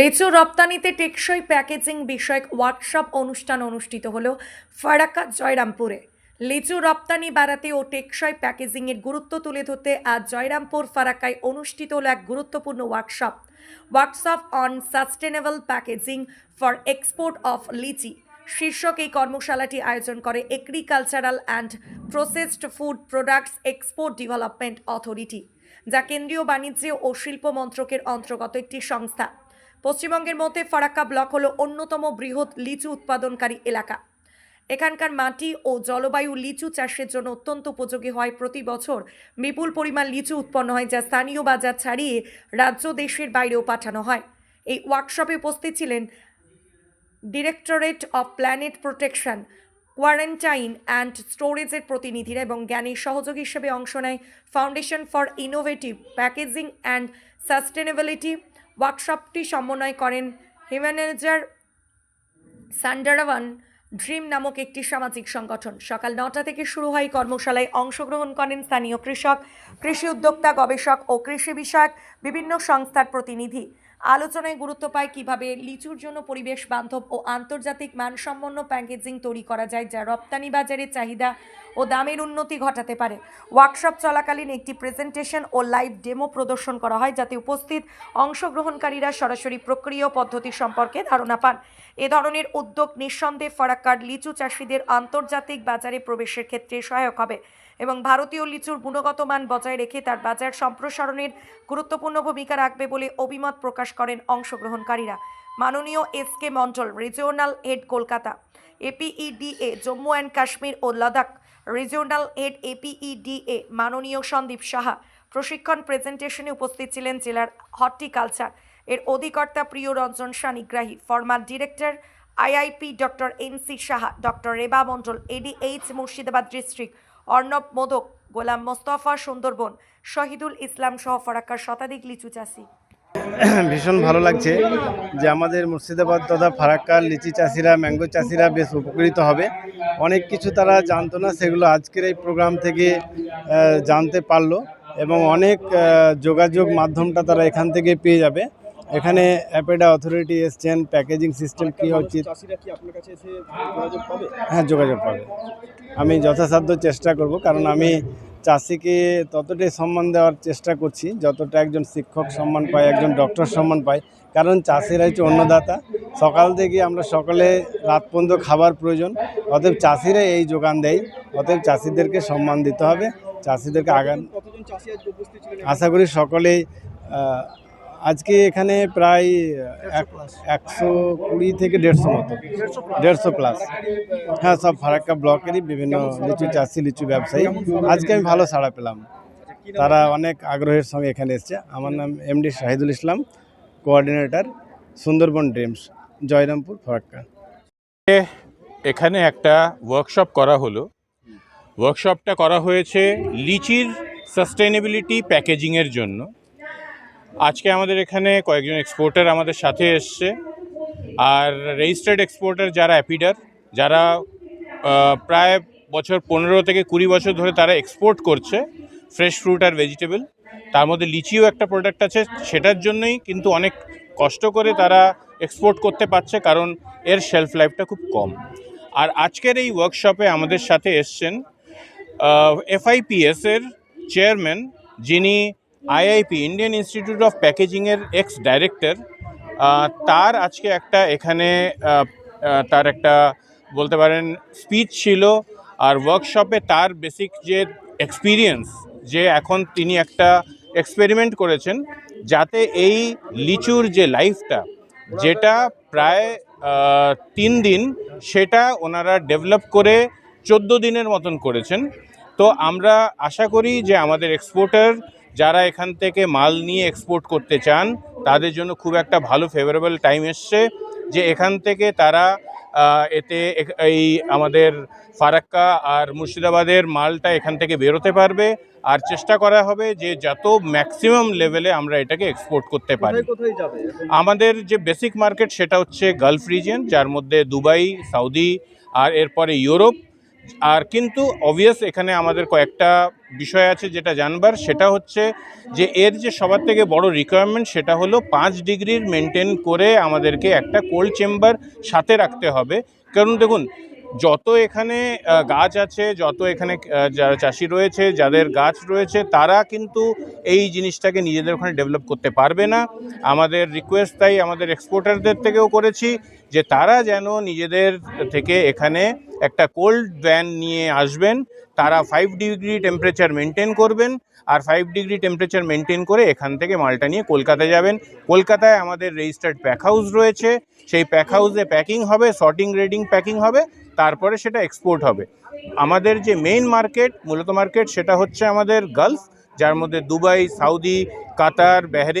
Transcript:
লিচু রপ্তানিতে টেকসই প্যাকেজিং বিষয়ক ওয়ার্কশপ অনুষ্ঠান অনুষ্ঠিত হল ফারাক্কা জয়রামপুরে। লিচু রপ্তানি বাড়াতে ও টেকসই প্যাকেজিংয়ের গুরুত্ব তুলে ধরতে আজ জয়রামপুর ফারাক্কায় অনুষ্ঠিত হলো এক গুরুত্বপূর্ণ workshop. Workshop on sustainable packaging for export of litchi. শীর্ষক এই কর্মশালাটি আয়োজন করে agricultural and processed food products export development authority, যা কেন্দ্রীয় বাণিজ্য ও শিল্প মন্ত্রকের অন্তর্গত একটি সংস্থা। পশ্চিমবঙ্গের মধ্যে ফারাক্কা ব্লক হলো অন্যতম বৃহৎ লিচু উৎপাদনকারী এলাকা। এখানকার মাটি ও জলবায়ু লিচু চাষের জন্য অত্যন্ত উপযোগী হয়। প্রতি বছর বিপুল পরিমাণ লিচু উৎপন্ন হয়, যা স্থানীয় বাজার ছাড়িয়ে রাজ্য দেশের বাইরেও পাঠানো হয়। এই ওয়ার্কশপে উপস্থিত ছিলেন directorate of planet protection, quarantine and স্টোরেজের প্রতিনিধিরা এবং জ্ঞানীর সহযোগী হিসেবে অংশ নেয় foundation for innovative packaging and sustainability. ওয়ার্কশপটি সমন্বয় করেন হিউম্যানেজার সান্ডারাওয়ান ড্রিম নামক একটি সামাজিক সংগঠন। সকাল নটা থেকে শুরু হয় কর্মশালায় অংশগ্রহণ করেন স্থানীয় কৃষক, কৃষি উদ্যোক্তা, গবেষক ও কৃষি বিষয়ক বিভিন্ন সংস্থার প্রতিনিধি। আলোচনায় গুরুত্ব পায় কীভাবে লিচুর জন্য পরিবেশ বান্ধব ও আন্তর্জাতিক মানসম্পন্ন প্যাকেজিং তৈরি করা যায়, যা রপ্তানি বাজারের চাহিদা ও দামের উন্নতি ঘটাতে পারে। ওয়ার্কশপ চলাকালীন একটি প্রেজেন্টেশন ও লাইভ ডেমো প্রদর্শন করা হয়, যাতে উপস্থিত অংশগ্রহণকারীরা সরাসরি প্রক্রিয়া পদ্ধতি সম্পর্কে ধারণা পান। এ ধরনের উদ্যোগ নিঃসন্দেহে ফারাক্কার লিচু চাষিদের আন্তর্জাতিক বাজারে প্রবেশের ক্ষেত্রে সহায়ক হবে এবং ভারতীয় লিচুর গুণগত মান বজায় রেখে তার বাজার সম্প্রসারণের গুরুত্বপূর্ণ ভূমিকা রাখবে বলে অভিমত প্রকাশ করেন অংশগ্রহণকারীরা। মাননীয় S K Mondal regional head Kolkata. APEDA Jammu and Kashmir O Ladakh. Regional head APEDA মাননীয় সন্দীপ সাহা। প্রশিক্ষণ প্রেজেন্টেশনে উপস্থিত ছিলেন জেলার হর্টিকালচার। এর অধিকর্তা Priya Ranjan Sanigrahi. Former director IIP doctor N C Saha, doctor Reba Mondal ADH Murshidabad district. Arnab Modak, Golam Mostafa Sundarban. Shahidul Islam সহ ফরাক্কার শতাধিক লিচু চাষি। ভীষণ ভালো লাগছে যে আমাদের মুর্শিদাবাদ তথা ফারাক্কার লিচি চাষিরা ম্যাঙ্গো চাষিরা বেশ উপকৃত হবে। অনেক কিছু তারা জানতো না সেগুলো আজকের এই প্রোগ্রাম থেকে জানতে পারল এবং অনেক যোগাযোগ মাধ্যমটা তারা এখান থেকে পেয়ে যাবে। এখানে অ্যাপেডা অথরিটি এসছেন প্যাকেজিং সিস্টেম কী উচিত হ্যাঁ যোগাযোগ পাবে। আমি যথাসাধ্য চেষ্টা করব কারণ আমি চাষিকে ততটাই সম্মান দেওয়ার চেষ্টা করছি যতটা একজন শিক্ষক সম্মান পায় একজন ডক্টর সম্মান পায়। কারণ চাষিরা হচ্ছে অন্নদাতা। সকাল থেকে আমরা সকালে রাত পর্যন্ত খাবার প্রয়োজন। অতএব চাষিরা এই যোগান দেয়। অতএব চাষিদেরকে সম্মান দিতে হবে। চাষিদেরকে আগান আশা করি সকলেই আজকে এখানে প্রায় এক- একশো কুড়ি থেকে দেড়শো মতো। দেড়শো প্লাস হ্যাঁ সব ফারাক্কা ব্লকেরই বিভিন্ন লিচু চাষি, লিচু ব্যবসায়ী। আজকে আমি ভালো সাড়া পেলাম। তারা অনেক আগ্রহের সঙ্গে এখানে এসছে। আমার নাম MD Shahidul Islam, coordinator Sundarban dreams, Jayrampur, Farakka. এখানে একটা ওয়ার্কশপ করা হলো। ওয়ার্কশপটা করা হয়েছে লিচির সাস্টেনেবিলিটি প্যাকেজিংয়ের জন্য। আজকে আমাদের এখানে কয়েকজন এক্সপোর্টার আমাদের সাথে এসছে। আর রেজিস্টার্ড এক্সপোর্টার যারা অ্যাপিডার যারা প্রায় বছর পনেরো থেকে কুড়ি বছর ধরে তারা এক্সপোর্ট করছে ফ্রেশ ফ্রুট আর ভেজিটেবল তার মধ্যে লিচিও একটা প্রোডাক্ট আছে, সেটার জন্যই কিন্তু অনেক কষ্ট করে তারা এক্সপোর্ট করতে পারছে, কারণ এর শেলফ লাইফটা খুব কম। আর আজকের এই ওয়ার্কশপে আমাদের সাথে এসছেন এফআইপিএস এর চেয়ারম্যান যিনি আইআইপি ইন্ডিয়ান ইনস্টিটিউট অফ প্যাকেজিংয়ের এক্স ডাইরেক্টর তার আজকে একটা এখানে তার একটা বলতে পারেন স্পিচ ছিল আর ওয়ার্কশপে তার বেসিক যে এক্সপিরিয়েন্স যে এখন তিনি একটা এক্সপেরিমেন্ট করেছেন, যাতে এই লিচুর যে লাইফটা যেটা প্রায় তিন দিন, সেটা ওনারা ডেভেলপ করে চোদ্দ দিনের মতন করেছেন। তো আমরা আশা করি যে আমাদের এক্সপোর্টার যারা এখান থেকে মাল নিয়ে এক্সপোর্ট করতে চান তাদের জন্য খুব একটা ভালো ফেভারেবল টাইম এসছে যে এখান থেকে তারা এতে এই আমাদের ফারাক্কা আর মুর্শিদাবাদের মালটা এখান থেকে বেরোতে পারবে। আর চেষ্টা করা হবে যে যত ম্যাক্সিমাম লেভেলে আমরা এটাকে এক্সপোর্ট করতে পারি। আমাদের যে বেসিক মার্কেট সেটা হচ্ছে গালফ রিজিয়ন যার মধ্যে দুবাই সৌদি আর এরপরে ইউরোপ আর কিন্তু অবভিয়াস এখানে আমাদের কয়েকটা বিষয় আছে যেটা জানবার, সেটা হচ্ছে যে এর যে সবার থেকে বড় রিকোয়ারমেন্ট সেটা হলো পাঁচ ডিগ্রির মেনটেন করে আমাদেরকে একটা কোল্ড চেম্বার সাথে রাখতে হবে। কারণ দেখুন, যত এখানে গাছ আছে, যত এখানে যারা চাষি রয়েছে, যাদের গাছ রয়েছে, তারা কিন্তু এই জিনিসটাকে নিজেদের ওখানে ডেভেলপ করতে পারবে না। আমাদের রিকোয়েস্ট তাই আমাদের এক্সপোর্টারদের থেকেও করেছি যে তারা যেন নিজেদের থেকে এখানে একটা কোল্ড ভ্যান নিয়ে আসবেন, তারা ফাইভ ডিগ্রি টেম্পারেচার মেনটেন করবেন আর ফাইভ ডিগ্রি টেম্পারেচার মেনটেন করে এখান থেকে মালটা নিয়ে কলকাতায় যাবেন। কলকাতায় আমাদের রেজিস্টার্ড প্যাক হাউস রয়েছে, সেই প্যাক হাউসে প্যাকিং হবে শর্টিং রেডিং প্যাকিং হবে, তারপরে সেটা এক্সপোর্ট হবে। আমাদের যে মেইন মার্কেট মূলত মার্কেট সেটা হচ্ছে আমাদের গালফ যার মধ্যে দুবাই সৌদি কাতার বাহরে